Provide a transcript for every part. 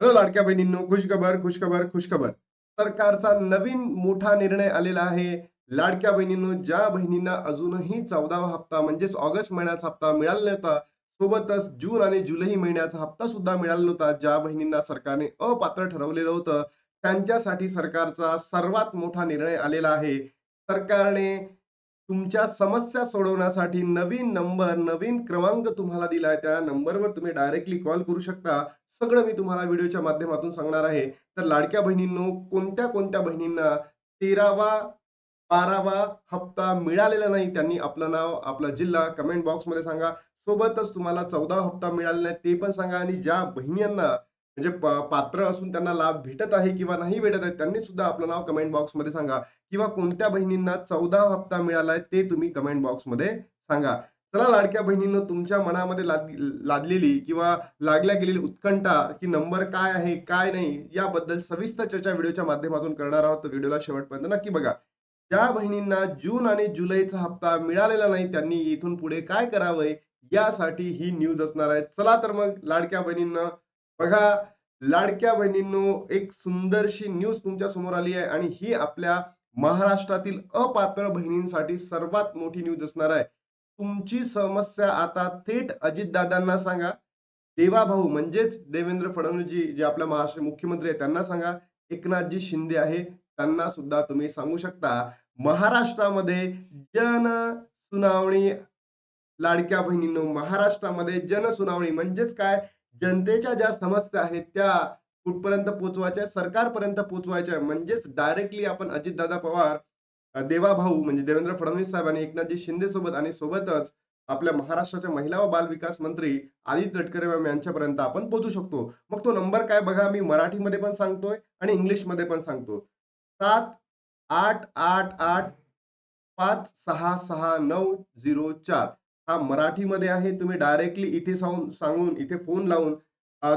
Hello लाडक्या बहिणींनो खुशखबर खुशखबर खुशखबर. सरकारचा नवीन मोठा निर्णय आलेला आहे. लाडक्या बहिणींनो ज्या बहिणींना अजूनही चौदावा हप्ता म्हणजेच ऑगस्ट महिन्याचा हप्ता मिळाला नव्हता सोबतच जून आणि जुलै महिन्याचा हप्ता सुद्धा मिळाला नव्हता. ज्या बहिणींना सरकारने अपात्र ठरवलेलं होतं त्यांच्यासाठी सरकारचा सर्वात मोठा निर्णय आलेला आहे. सरकारने तुमच्या समस्या सोडवण्यासाठी नवीन नंबर नवीन क्रमांक तुम्हाला दिलाय. त्या नंबरवर तुम्ही डायरेक्टली कॉल करू शकता. सगळं मी तुम्हाला व्हिडिओच्या माध्यमातून सांगणार आहे. तर लाडक्या बहिणींनो कोणत्या कोणत्या बहिणींना तेरावा बारावा हप्ता मिळालेला नाही त्यांनी आपलं नाव आपला जिल्हा कमेंट बॉक्समध्ये सांगा. सोबतच तुम्हाला चौदा हप्ता मिळालेला नाही ते पण सांगा. आणि ज्या बहिणींना म्हणजे पात्र असून त्यांना लाभ भेटत आहे किंवा नाही भेटत आहे त्यांनी सुद्धा आपलं नाव कमेंट बॉक्समध्ये सांगा. किंवा कोणत्या बहिणींना चौदा हप्ता मिळालाय ते तुम्ही कमेंट बॉक्समध्ये सांगा. चला लाडक्या बहिणींना तुमच्या मनामध्ये लाद लादलेली किंवा लागल्या गेलेली उत्कंठा की नंबर काय आहे काय नाही याबद्दल सविस्तर चर्चा व्हिडिओच्या माध्यमातून करणार आहोत. तर व्हिडिओला शेवटपर्यंत नक्की बघा. ज्या बहिणींना जून आणि जुलैचा हप्ता मिळालेला नाही त्यांनी इथून पुढे काय करावंय यासाठी ही न्यूज असणार आहे. चला तर मग लाडक्या बहिणींना बघा लाडक्या बहिणींनो एक सुंदरशी न्यूज तुमच्यासमोर आली आहे आणि ही आपल्या महाराष्ट्रातील अपात्र बहिणींसाठी सर्वात मोठी न्यूज असणार आहे. तुमची समस्या आता थेट अजितदादांना सांगा. देवाभाऊ म्हणजेच देवेंद्र फडणवीसजी जे आपल्या महाराष्ट्र मुख्यमंत्री आहेत त्यांना सांगा. एकनाथजी शिंदे आहे त्यांना सुद्धा तुम्ही सांगू शकता. महाराष्ट्रामध्ये जन सुनावणी लाडक्या बहिणींनो महाराष्ट्रामध्ये जनसुनावणी म्हणजेच काय? जनतेच्या ज्या समस्या आहेत त्या कुठपर्यंत पोचवायच्या सरकारपर्यंत पोचवायच्या म्हणजेच डायरेक्टली आपण अजितदादा पवार देवा देवाभाऊ म्हणजे देवेंद्र फडणवीस साहेब आणि एकनाथजी शिंदे सोबत आणि सोबतच आपल्या महाराष्ट्राच्या महिला व बाल विकास मंत्री आदित्य तटकरे मॅम यांच्यापर्यंत आपण पोहोचू शकतो. मग तो नंबर काय बघा मी मराठीमध्ये पण सांगतोय आणि इंग्लिशमध्ये पण सांगतो. सात आठ आठ आठ पाच सहा सहा नऊ झिरो चार. हा मराठीमध्ये आहे तुम्ही डायरेक्टली इथे सांगून सांगून इथे फोन लावून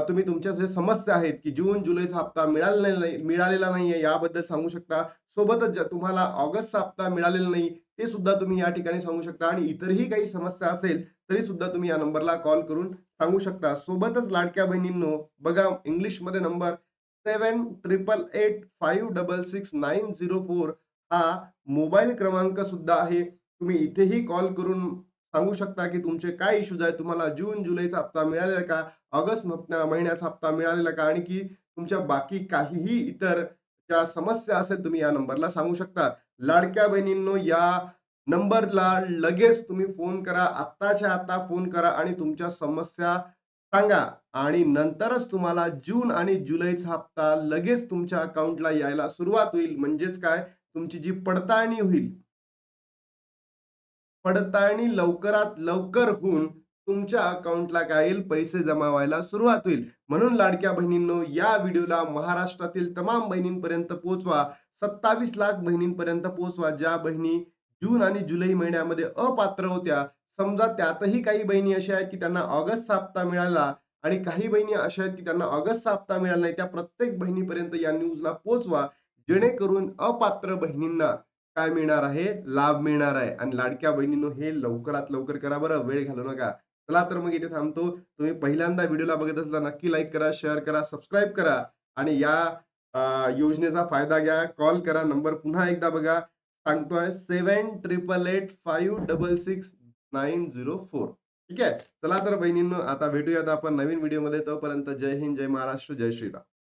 तुम्ही तुमच्या जे समस्या आहेत की जून जुलैचा हप्ता मिळालेला नाही मिळालेला नाहीये याबद्दल सांगू शकता. सोबतच तुम्हाला ऑगस्टचा हप्ता मिळालेला नाही ते सुद्धा तुम्ही या ठिकाणी सांगू शकता. आणि इतरही काही समस्या असेल तरी सुद्धा तुम्ही या नंबरला कॉल करून सांगू शकता. सोबतच लाडक्या बहिणींनो बघा इंग्लिशमध्ये number seven triple eight five double six nine zero four हा मोबाईल क्रमांक सुद्धा आहे. तुम्ही इथेही कॉल करून सांगू शकता की तुमचे काय इश्यूज आहेत? तुम्हाला जून जुलैचा हप्ता मिळालेला का? ऑगस्ट महिन्याचा हप्ता मिळालेला का? आणि की तुमच्या बाकी काहीही इतर ज्या समस्या असेल तुम्ही या नंबरला सांगू शकता. लाडक्या बहिणींनो या नंबरला लगेच तुम्ही फोन करा. आत्ताच्या आता फोन करा आणि तुमच्या समस्या सांगा. आणि नंतरच तुम्हाला जून आणि जुलैचा हप्ता लगेच तुमच्या अकाउंटला यायला सुरुवात होईल. म्हणजेच काय? तुमची जी पडताळणी होईल. पडताळणी लवकरात लवकर होऊन तुमच्या अकाउंटला काय येईल? पैसे जमा व्हायला सुरुवात होईल. म्हणून लाडक्या बहिणींनो या व्हिडिओला महाराष्ट्रातील तमाम बहिणींपर्यंत पोहोचवा. सत्तावीस लाख बहिणींपर्यंत पोहोचवा. ज्या बहिणी जून आणि जुलै महिन्यामध्ये अपात्र होत्या समजा त्यातही काही बहिणी अशा आहेत की त्यांना ऑगस्टचा हप्ता मिळाला आणि काही बहिणी अशा आहेत की त्यांना ऑगस्टचा हप्ता मिळाला नाही त्या प्रत्येक बहिणीपर्यंत या न्यूजला पोहोचवा. जेणेकरून अपात्र बहिणींना काय मिळणार आहे? लाभ मिळणार आहे. आणि लाडक्या बहिणींनो हे लवकरात लवकर करा बरं. वेळ घालू नका. चला तर मग इथे थांबतो. तुम्ही पहिल्यांदा व्हिडिओला बघत असला नक्की लाईक करा शेअर करा सबस्क्राईब करा. आणि या योजनेचा फायदा घ्या. कॉल करा. नंबर पुन्हा एकदा बघा. सांगतोय seven triple eight five double six nine zero four ठीक आहे? चला तर बहिणींनो आता भेटूयात आपण नवीन व्हिडिओमध्ये तोपर्यंत जय हिंद जय महाराष्ट्र जय श्रीराम.